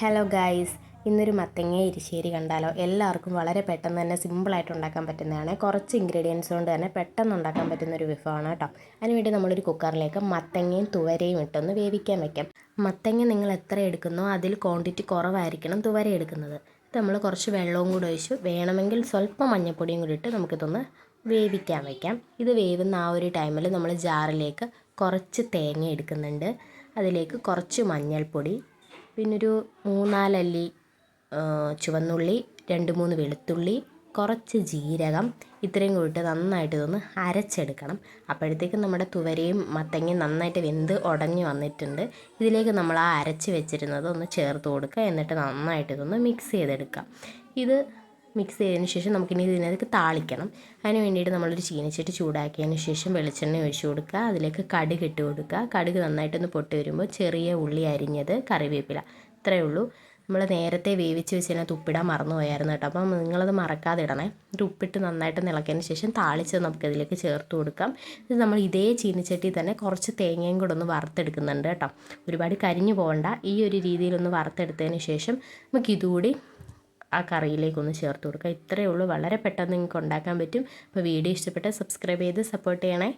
Hello guys ഇന്നൊരു മത്തങ്ങ എരിശ്ശേരി കണ്ടാലോ? എല്ലാവർക്കും വളരെ പെട്ടെന്ന് തന്നെ സിമ്പിളായിട്ട് ഉണ്ടാക്കാൻ പറ്റുന്നതാണ്. കുറച്ച് ഇൻഗ്രീഡിയൻസ് കൊണ്ട് തന്നെ പെട്ടെന്ന് ഉണ്ടാക്കാൻ പറ്റുന്ന ഒരു വിഭവമാണ് കേട്ടോ. അതിനുവേണ്ടി നമ്മളൊരു കുക്കറിലേക്ക് മത്തങ്ങയും തുവരയും ഇട്ടൊന്ന് വേവിക്കാൻ വയ്ക്കാം മത്തങ്ങ നിങ്ങൾ എത്ര എടുക്കുന്നോ അതിൽ ക്വാണ്ടിറ്റി കുറവായിരിക്കണം തുവര എടുക്കുന്നത്. നമ്മൾ കുറച്ച് വെള്ളവും കൂടി ഒഴിച്ച് വേണമെങ്കിൽ സ്വല്പം മഞ്ഞൾപ്പൊടിയും കൂടി ഇട്ട് നമുക്കിതൊന്ന് വേവിക്കാൻ വയ്ക്കാം ഇത് വേവുന്ന ആ ഒരു ടൈമിൽ നമ്മൾ ജാറിലേക്ക് കുറച്ച് തേങ്ങ എടുക്കുന്നുണ്ട്. അതിലേക്ക് കുറച്ച് മഞ്ഞൾപ്പൊടി പിന്നൊരു മൂന്നാലല്ലി ചുവന്നുള്ളി രണ്ട് മൂന്ന് വെളുത്തുള്ളി കുറച്ച് ജീരകം ഇത്രയും കൂടിയിട്ട് നന്നായിട്ട് ഇതൊന്ന് അരച്ചെടുക്കണം. അപ്പോഴത്തേക്കും നമ്മുടെ തുവരയും മത്തങ്ങയും നന്നായിട്ട് വെന്ത് ഉടഞ്ഞു വന്നിട്ടുണ്ട്. ഇതിലേക്ക് നമ്മൾ ആ അരച്ച് വെച്ചിരുന്നത് ഒന്ന് ചേർത്ത് കൊടുക്കുക. എന്നിട്ട് നന്നായിട്ട് ഇതൊന്ന് മിക്സ് ചെയ്തെടുക്കാം ഇത് മിക്സ് ചെയ്തതിന് ശേഷം നമുക്കിനി ഇതിനകത്ത് താളിക്കണം. അതിന് വേണ്ടിയിട്ട് നമ്മളൊരു ചീനച്ചട്ടി ചൂടാക്കിയതിന് ശേഷം വെളിച്ചെണ്ണ ഒഴിച്ചു കൊടുക്കുക. അതിലേക്ക് കടുക് ഇട്ട് കൊടുക്കുക. കടുക് നന്നായിട്ടൊന്ന് പൊട്ടി വരുമ്പോൾ ചെറിയ ഉള്ളി അരിഞ്ഞത് കറിവേപ്പില. ഇത്രയേ ഉള്ളൂ. നമ്മൾ നേരത്തെ വേവിച്ച് വെച്ചതിനകത്ത് ഉപ്പിടാൻ മറന്നു പോയായിരുന്നു കേട്ടോ. അപ്പം നിങ്ങളത് മറക്കാതെ ഇടണേ. എന്നിട്ട് ഉപ്പിട്ട് നന്നായിട്ട് നിളക്കിയതിന് ശേഷം താളിച്ചത് നമുക്കതിലേക്ക് ചേർത്ത് കൊടുക്കാം. ഇത് നമ്മൾ ഇതേ ചീനിച്ചട്ടി തന്നെ കുറച്ച് തേങ്ങയും കൂടെ ഒന്ന് വറുത്തെടുക്കുന്നുണ്ട് കേട്ടോ. ഒരുപാട് കരിഞ്ഞു പോകണ്ട. ഈ ഒരു രീതിയിലൊന്ന് വറുത്തെടുത്തതിന് ശേഷം നമുക്ക് ഇതുകൂടി ആ കറിയിലേക്കൊന്ന് ചേർത്ത് കൊടുക്കുക. ഇത്രയേ ഉള്ളൂ. വളരെ പെട്ടെന്ന് നിങ്ങൾക്ക് ഉണ്ടാക്കാൻ പറ്റും. അപ്പോൾ വീഡിയോ ഇഷ്ടപ്പെട്ടാൽ സബ്സ്ക്രൈബ് ചെയ്ത് സപ്പോർട്ട് ചെയ്യണേ.